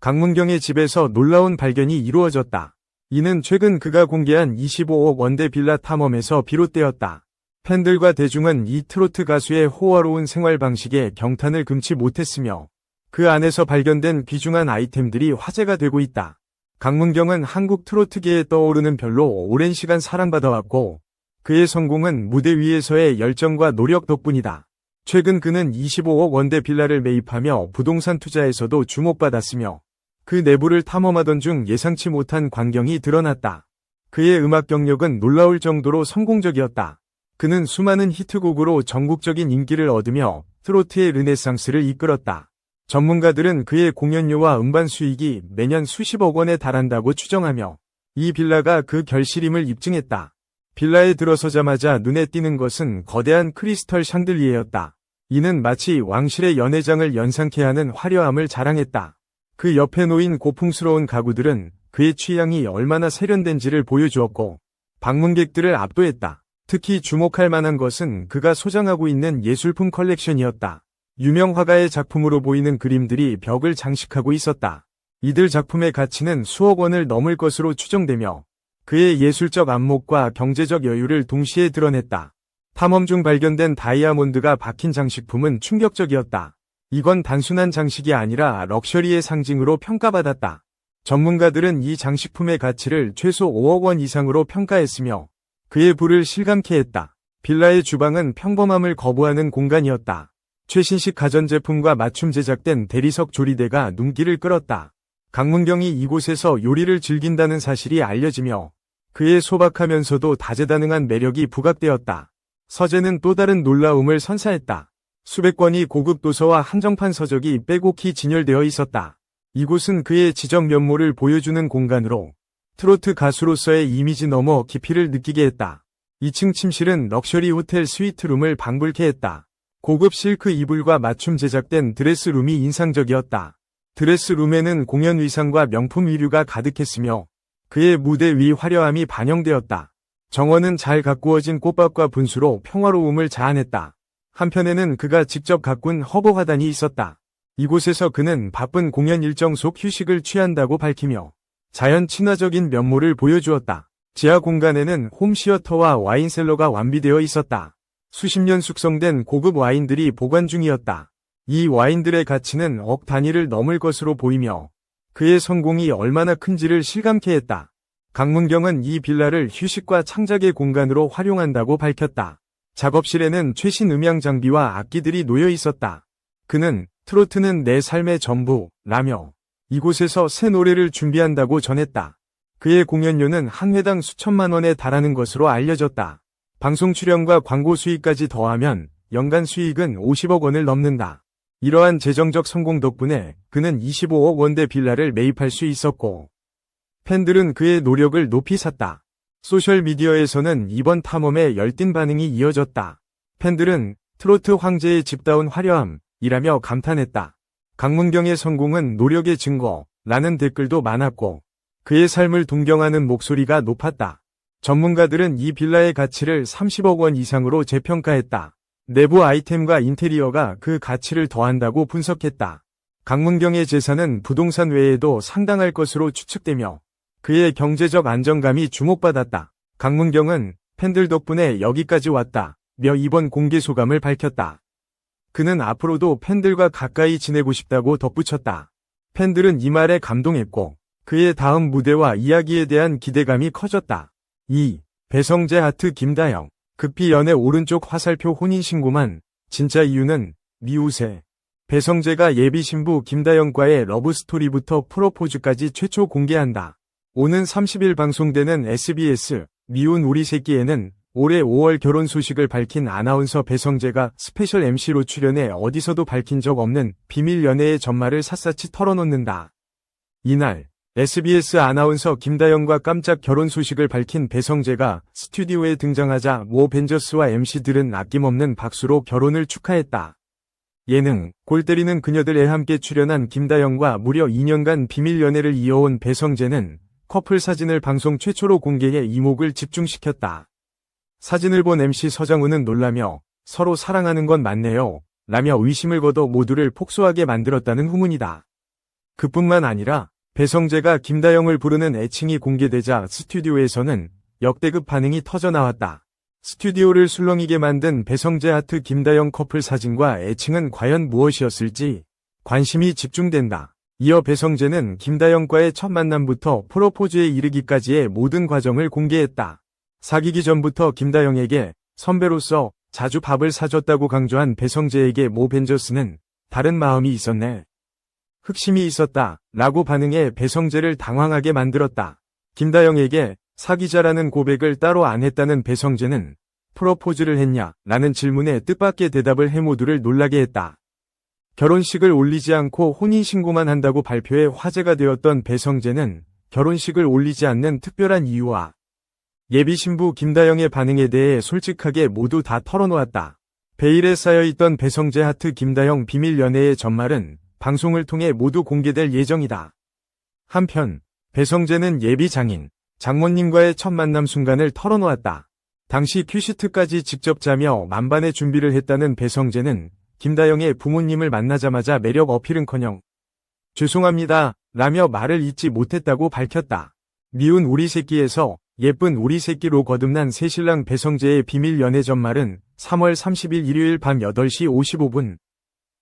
강문경의 집에서 놀라운 발견이 이루어졌다. 이는 최근 그가 공개한 25억 원대 빌라 탐험에서 비롯되었다. 팬들과 대중은 이 트로트 가수의 호화로운 생활 방식에 경탄을 금치 못했으며 그 안에서 발견된 귀중한 아이템들이 화제가 되고 있다. 강문경은 한국 트로트계에 떠오르는 별로 오랜 시간 사랑받아왔고 그의 성공은 무대 위에서의 열정과 노력 덕분이다. 최근 그는 25억 원대 빌라를 매입하며 부동산 투자에서도 주목받았으며 그 내부를 탐험하던 중 예상치 못한 광경이 드러났다. 그의 음악 경력은 놀라울 정도로 성공적이었다. 그는 수많은 히트곡으로 전국적인 인기를 얻으며 트로트의 르네상스를 이끌었다. 전문가들은 그의 공연료와 음반 수익이 매년 수십억 원에 달한다고 추정하며 이 빌라가 그 결실임을 입증했다. 빌라에 들어서자마자 눈에 띄는 것은 거대한 크리스털 샹들리에였다. 이는 마치 왕실의 연회장을 연상케 하는 화려함을 자랑했다. 그 옆에 놓인 고풍스러운 가구들은 그의 취향이 얼마나 세련된지를 보여주었고 방문객들을 압도했다. 특히 주목할 만한 것은 그가 소장하고 있는 예술품 컬렉션이었다. 유명 화가의 작품으로 보이는 그림들이 벽을 장식하고 있었다. 이들 작품의 가치는 수억 원을 넘을 것으로 추정되며 그의 예술적 안목과 경제적 여유를 동시에 드러냈다. 탐험 중 발견된 다이아몬드가 박힌 장식품은 충격적이었다. 이건 단순한 장식이 아니라 럭셔리의 상징으로 평가받았다. 전문가들은 이 장식품의 가치를 최소 5억 원 이상으로 평가했으며 그의 부를 실감케 했다. 빌라의 주방은 평범함을 거부하는 공간이었다. 최신식 가전제품과 맞춤 제작된 대리석 조리대가 눈길을 끌었다. 강문경이 이곳에서 요리를 즐긴다는 사실이 알려지며 그의 소박하면서도 다재다능한 매력이 부각되었다. 서재는 또 다른 놀라움을 선사했다. 수백 권의 고급 도서와 한정판 서적이 빼곡히 진열되어 있었다. 이곳은 그의 지적 면모를 보여주는 공간으로 트로트 가수로서의 이미지 넘어 깊이를 느끼게 했다. 2층 침실은 럭셔리 호텔 스위트룸을 방불케 했다. 고급 실크 이불과 맞춤 제작된 드레스룸이 인상적이었다. 드레스룸에는 공연 의상과 명품 의류가 가득했으며 그의 무대 위 화려함이 반영되었다. 정원은 잘 가꾸어진 꽃밭과 분수로 평화로움을 자아냈다. 한편에는 그가 직접 가꾼 허브 화단이 있었다. 이곳에서 그는 바쁜 공연 일정 속 휴식을 취한다고 밝히며 자연 친화적인 면모를 보여주었다. 지하 공간에는 홈시어터와 와인셀러가 완비되어 있었다. 수십 년 숙성된 고급 와인들이 보관 중이었다. 이 와인들의 가치는 억 단위를 넘을 것으로 보이며 그의 성공이 얼마나 큰지를 실감케 했다. 강문경은 이 빌라를 휴식과 창작의 공간으로 활용한다고 밝혔다. 작업실에는 최신 음향 장비와 악기들이 놓여 있었다. 그는 트로트는 내 삶의 전부, 라며 이곳에서 새 노래를 준비한다고 전했다. 그의 공연료는 한 회당 수천만 원에 달하는 것으로 알려졌다. 방송 출연과 광고 수익까지 더하면 연간 수익은 50억 원을 넘는다. 이러한 재정적 성공 덕분에 그는 25억 원대 빌라를 매입할 수 있었고 팬들은 그의 노력을 높이 샀다. 소셜미디어에서는 이번 탐험에 열띤 반응이 이어졌다. 팬들은 트로트 황제의 집다운 화려함이라며 감탄했다. 강문경의 성공은 노력의 증거, 라는 댓글도 많았고 그의 삶을 동경하는 목소리가 높았다. 전문가들은 이 빌라의 가치를 30억 원 이상으로 재평가했다. 내부 아이템과 인테리어가 그 가치를 더한다고 분석했다. 강문경의 재산은 부동산 외에도 상당할 것으로 추측되며 그의 경제적 안정감이 주목받았다. 강문경은 팬들 덕분에 여기까지 왔다. 며 이번 공개 소감을 밝혔다. 그는 앞으로도 팬들과 가까이 지내고 싶다고 덧붙였다. 팬들은 이 말에 감동했고 그의 다음 무대와 이야기에 대한 기대감이 커졌다. 2. 배성재 하트 김다영 급히 연애 오른쪽 화살표 혼인신고만 진짜 이유는 미우새 배성재가 예비 신부 김다영과의 러브스토리부터 프로포즈까지 최초 공개한다. 오는 30일 방송되는 SBS 미운 우리 새끼에는 올해 5월 결혼 소식을 밝힌 아나운서 배성재가 스페셜 MC로 출연해 어디서도 밝힌 적 없는 비밀 연애의 전말을 샅샅이 털어놓는다. 이날 SBS 아나운서 김다영과 깜짝 결혼 소식을 밝힌 배성재가 스튜디오에 등장하자 모 벤저스와 MC들은 아낌없는 박수로 결혼을 축하했다. 예능, 골 때리는 그녀들에 함께 출연한 김다영과 무려 2년간 비밀 연애를 이어온 배성재는 커플 사진을 방송 최초로 공개해 이목을 집중시켰다. 사진을 본 MC 서장훈은 놀라며 서로 사랑하는 건 맞네요. 라며 의심을 걷어 모두를 폭소하게 만들었다는 후문이다. 그뿐만 아니라 배성재가 김다영을 부르는 애칭이 공개되자 스튜디오에서는 역대급 반응이 터져 나왔다. 스튜디오를 술렁이게 만든 배성재 하트 김다영 커플 사진과 애칭은 과연 무엇이었을지 관심이 집중된다. 이어 배성재는 김다영과의 첫 만남부터 프로포즈에 이르기까지의 모든 과정을 공개했다. 사귀기 전부터 김다영에게 선배로서 자주 밥을 사줬다고 강조한 배성재에게 모 벤저스는 다른 마음이 있었네. 흑심이 있었다. 라고 반응해 배성재를 당황하게 만들었다. 김다영에게 사귀자라는 고백을 따로 안 했다는 배성재는 프로포즈를 했냐? 라는 질문에 뜻밖의 대답을 해 모두를 놀라게 했다. 결혼식을 올리지 않고 혼인신고만 한다고 발표해 화제가 되었던 배성재는 결혼식을 올리지 않는 특별한 이유와 예비 신부 김다영의 반응에 대해 솔직하게 모두 다 털어놓았다. 베일에 쌓여있던 배성재 하트 김다영 비밀 연애의 전말은 방송을 통해 모두 공개될 예정이다. 한편 배성재는 예비 장인 장모님과의 첫 만남 순간을 털어놓았다. 당시 큐시트까지 직접 짜며 만반의 준비를 했다는 배성재는 김다영의 부모님을 만나자마자 매력 어필은커녕 죄송합니다 라며 말을 잇지 못했다고 밝혔다. 미운 우리 새끼에서 예쁜 우리 새끼로 거듭난 새신랑 배성재의 비밀 연애 전말은 3월 30일 일요일 밤 8시 55분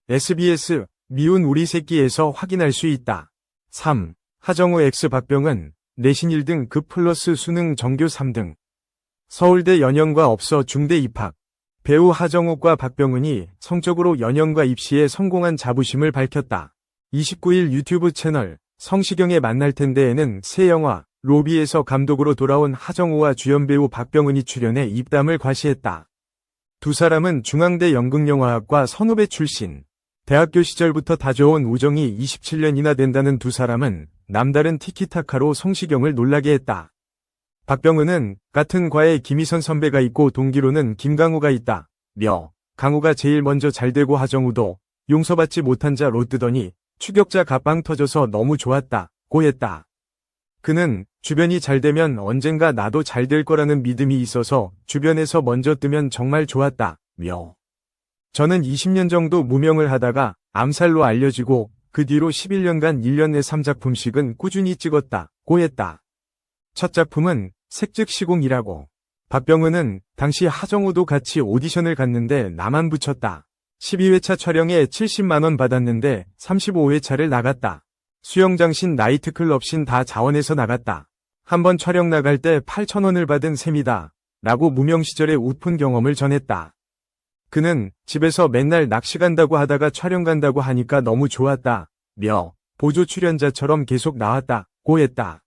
SBS 미운 우리 새끼에서 확인할 수 있다. 3. 하정우 X 박병은 내신 1등 급 플러스 수능 정교 3등 서울대 연영과 없어 중대 입학 배우 하정욱과 박병은이 성적으로 연영과 입시에 성공한 자부심을 밝혔다. 29일 유튜브 채널 성시경의 만날 텐데에는 새 영화 로비에서 감독으로 돌아온 하정우와 주연배우 박병은이 출연해 입담을 과시했다. 두 사람은 중앙대 연극영화학과 선후배 출신. 대학교 시절부터 다져온 우정이 27년이나 된다는 두 사람은 남다른 티키타카로 성시경을 놀라게 했다. 박병은은 같은 과에 김희선 선배가 있고 동기로는 김강우가 있다. 며 강우가 제일 먼저 잘되고 하정우도 용서받지 못한 자로 뜨더니 추격자 갑방 터져서 너무 좋았다. 고했다. 그는 주변이 잘되면 언젠가 나도 잘 될 거라는 믿음이 있어서 주변에서 먼저 뜨면 정말 좋았다. 며 저는 20년 정도 무명을 하다가 암살로 알려지고 그 뒤로 11년간 1년 내 3작품씩은 꾸준히 찍었다. 고했다. 첫 작품은 색즉 시공이라고. 박병은은 당시 하정우도 같이 오디션을 갔는데 나만 붙였다. 12회차 촬영에 70만원 받았는데 35회차를 나갔다. 수영장신 나이트클럽신 다 자원해서 나갔다. 한번 촬영 나갈 때 8천원을 받은 셈이다. 라고 무명 시절의 웃픈 경험을 전했다. 그는 집에서 맨날 낚시 간다고 하다가 촬영 간다고 하니까 너무 좋았다. 며 보조 출연자처럼 계속 나왔다. 고 했다.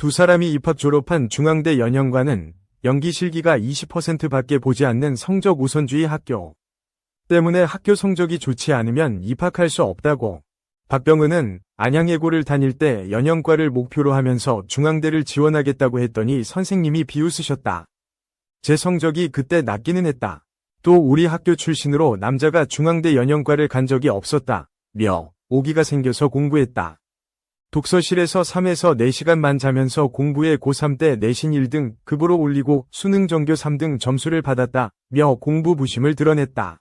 두 사람이 입학 졸업한 중앙대 연영과는 연기 실기가 20%밖에 보지 않는 성적 우선주의 학교. 때문에 학교 성적이 좋지 않으면 입학할 수 없다고. 박병은은 안양예고를 다닐 때 연영과를 목표로 하면서 중앙대를 지원하겠다고 했더니 선생님이 비웃으셨다. 제 성적이 그때 낮기는 했다. 또 우리 학교 출신으로 남자가 중앙대 연영과를 간 적이 없었다. 며 오기가 생겨서 공부했다. 독서실에서 3에서 4시간만 자면서 공부에 고3 때 내신 1등 급으로 올리고 수능 전교 3등 점수를 받았다. 며 공부 부심을 드러냈다.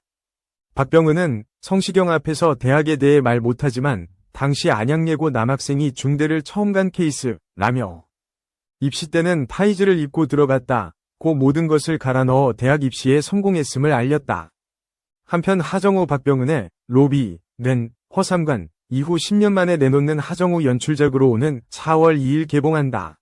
박병은은 성시경 앞에서 대학에 대해 말 못하지만 당시 안양예고 남학생이 중대를 처음 간 케이스 라며 입시 때는 타이즈를 입고 들어갔다. 고 모든 것을 갈아 넣어 대학 입시에 성공했음을 알렸다. 한편 하정우 박병은의 로비는 허삼관 이후 10년 만에 내놓는 하정우 연출작으로 오는 4월 2일 개봉한다.